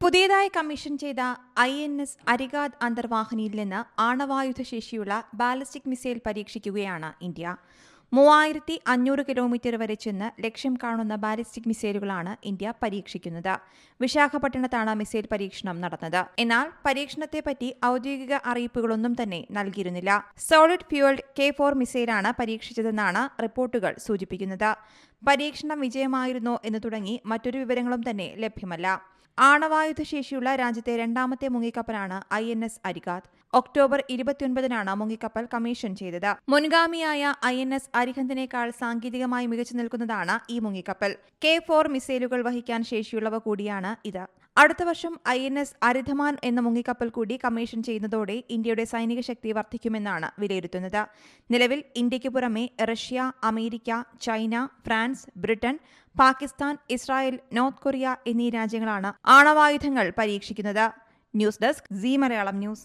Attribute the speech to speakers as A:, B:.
A: പുതിയതായി കമ്മീഷൻ ചെയ്ത I N S Arighaat അന്തർവാഹിനിയിൽ നിന്ന് ആണവായുധ ശേഷിയുള്ള ബാലിസ്റ്റിക് മിസൈൽ പരീക്ഷിക്കുകയാണ് ഇന്ത്യ. മൂവായിരത്തി അഞ്ഞൂറ് കിലോമീറ്റർ വരെ ചെന്ന് ലക്ഷ്യം കാണുന്ന ബാലിസ്റ്റിക് മിസൈലുകളാണ് ഇന്ത്യ പരീക്ഷിക്കുന്നത്. വിശാഖപട്ടണത്താണ് മിസൈൽ പരീക്ഷണം നടന്നത്. എന്നാൽ പരീക്ഷണത്തെപ്പറ്റി ഔദ്യോഗിക അറിയിപ്പുകളൊന്നും തന്നെ നൽകിയിരുന്നില്ല. സോളിഡ് ഫ്യൂൾഡ് കെ ഫോർ മിസൈലാണ് പരീക്ഷിച്ചതെന്നാണ് റിപ്പോർട്ടുകൾ സൂചിപ്പിക്കുന്നത്. പരീക്ഷണം വിജയമായിരുന്നോ എന്ന് തുടങ്ങി മറ്റൊരു വിവരങ്ങളും തന്നെ ലഭ്യമല്ല. ആണവായുധ ശേഷിയുള്ള രാജ്യത്തെ രണ്ടാമത്തെ മുങ്ങിക്കപ്പലാണ് I N S Arighaat October ഇരുപത്തിയൊൻപതിനാണ് മുങ്ങിക്കപ്പൽ കമ്മീഷൻ ചെയ്തത്. മുൻഗാമിയായ ഐ എൻ എസ് അരിഹന്തിനേക്കാൾ സാങ്കേതികമായി മികച്ചു നിൽക്കുന്നതാണ് ഈ മുങ്ങിക്കപ്പൽ. കെ ഫോർ മിസൈലുകൾ വഹിക്കാൻ ശേഷിയുള്ളവ കൂടിയാണ് ഇത്. അടുത്ത വർഷം ഐ എൻ എസ് അരിധമാൻ എന്ന മുങ്ങിക്കപ്പൽ കൂടി കമ്മീഷൻ ചെയ്യുന്നതോടെ ഇന്ത്യയുടെ സൈനിക ശക്തി വർദ്ധിക്കുമെന്നാണ് വിലയിരുത്തുന്നത്. നിലവിൽ ഇന്ത്യയ്ക്ക് പുറമെ Russia America China France Britain Pakistan Israel North Korea എന്നീ രാജ്യങ്ങളാണ് ആണവായുധങ്ങൾ പരീക്ഷിക്കുന്നത്. News desk C Malayalam news.